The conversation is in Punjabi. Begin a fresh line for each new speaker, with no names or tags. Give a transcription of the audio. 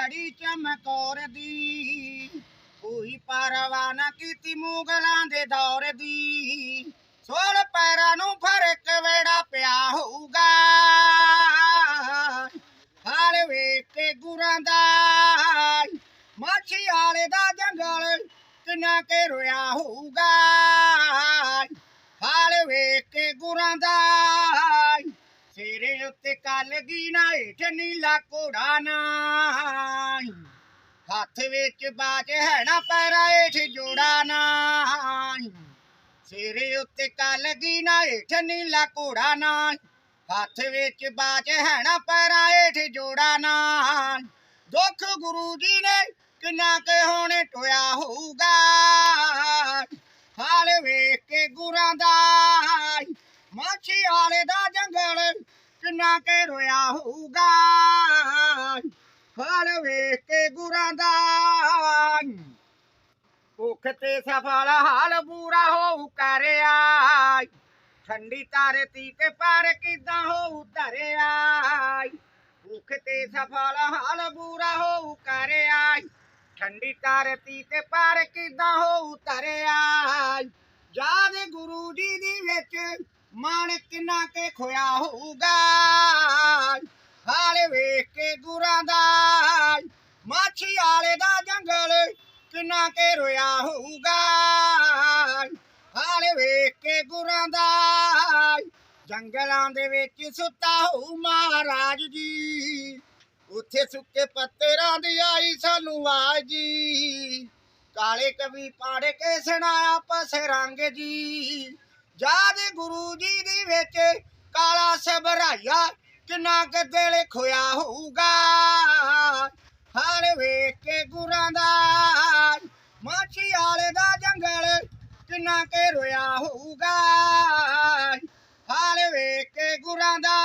ਧੜੀ ਚਮਕੌਰ ਦੀ। ਕੋਈ ਪਰਵਾਹ ਨਾ ਕੀਤੀ ਮੁਗਲਾਂ ਦੇ ਦੌਰ ਦੀ। ਸੋਲ ਪੈਰਾਂ ਨੂੰ ਫ਼ਰਕ ਵੇੜਾ ਪਿਆ ਹੋਊਗਾ। ਹਾਲ ਵੇਖ ਕੇ ਗੁਰਾਂ ਦਾ। ਮਾਛੀ ਵਾਲੇ ਦਾ ਜੰਗਲ ਕਿੰਨਾ ਕੇ ਰੋਇਆ ਹੋਊਗਾ। ਹਾਲ ਵੇਖ ਕੇ ਗੁਰਾਂ ਦਾ। ਸਿਰੇ ਉੱਤੇ ਕਲਗੀ ਨਾ ਹੇਠ ਨੀਲਾ ਘੋੜਾ ਨਾ। ਹੱਥ ਵਿੱਚ ਬਾਜ ਹੈ ਨਾ ਪੈਰਾ ਹੇਠ ਜੋੜਾ ਨਾ। ਸਿਰੇ ਉੱਤੇ ਕਲਗੀ ਨਾ ਹੇਠ ਨੀਲਾ ਘੋੜਾ ਨਾ। ਹੱਥ ਵਿੱਚ ਬਾਜ ਹੈ ਨਾ ਪੈਰਾਂ ਹੇਠ ਜੋੜਾ ਨਾ। ਦੁੱਖ ਗੁਰੂ ਜੀ ਨੇ ਕਿੰਨਾ ਕੇ ਹੋਣੇ ਟੋਇਆ ਹੋਊਗਾ। ਹਾਲ ਵੇਖ ਕੇ ਗੁਰਾਂ ਦਾ ਮਾਛੀ ਵਾਲੇ ਦਾ ਜੰਗਲ ਕਿੰਨਾ ਕੇ ਰੋਇਆ ਹੋਊਗਾ। ਹਾਲ ਵੇਖ ਕੇ ਗੁਰਾਂ ਦਾ ਭੁੱਖ ਤੇ ਸਫਲ ਹਾਲ ਬੂਰਾ ਹੋਊ ਕਰਿਆ। ਠੰਡੀ ਧਰਤੀ ਤੇ ਪਰ ਕਿਦਾਂ ਹੋਊ ਧਰਿਆ। ਭੁੱਖ ਤੇ ਸਫਲ ਹਾਲ ਬੂਰਾ ਹੋਊ ਕਰਿਆ। ਠੰਡੀ ਧਰਤੀ ਤੇ ਪਰ ਕਿਦਾਂ ਹੋਊ ਧਰਿਆ। ਯਾਦ ਗੁਰੂ ਜੀ ਦੀ ਵਿੱਚ ਮਾਣ ਕਿੰਨਾ ਕੇ ਖੋਇਆ ਹੋਊਗਾ। ਹਾਲ ਵੇਖ ਕੇ ਮਾਛੀ ਦਾ ਜੰਗਲ ਕਿੰਨਾ ਕੇ ਰੋਇਆ ਹੋਊਗਾ। ਹਾਲ ਵੇਖ ਕੇ ਗੁਰਾਂ ਦਾ ਜੰਗਲਾਂ ਦੇ ਵਿੱਚ ਸੁੱਤਾ ਹੋਊ ਮਹਾਰਾਜ ਜੀ। ਉੱਥੇ ਸੁੱਕੇ ਪੱਤੇਰਾਂ ਦੀ ਆਈ ਸਾਨੂੰ ਆਵਾਜ਼ ਜੀ। ਕਾਲੇ ਕਵੀ ਪਾੜ ਕੇ ਸੁਣਾਇਆ ਪਸ ਰੰਗ ਜੀ ਜਾਦ ਗੁਰੂ ਜੀ ਦੀ ਵਿੱਚ ਕਾਲਾ ਸਬਰਾਇਆ ਕਿੰਨਾ ਕੁ ਦਿਲ ਖੋਇਆ ਹੋਊਗਾ। ਵੇਖ ਕੇ ਗੁਰਾਂ ਦਾ ਮਾਛੀ ਵਾਲੇ ਦਾ ਜੰਗਲ ਕਿੰਨਾ ਕੇ ਰੋਇਆ ਹੋਊਗਾ। ਹਾਲ ਵੇਖ ਕੇ ਗੁਰਾਂ ਦਾ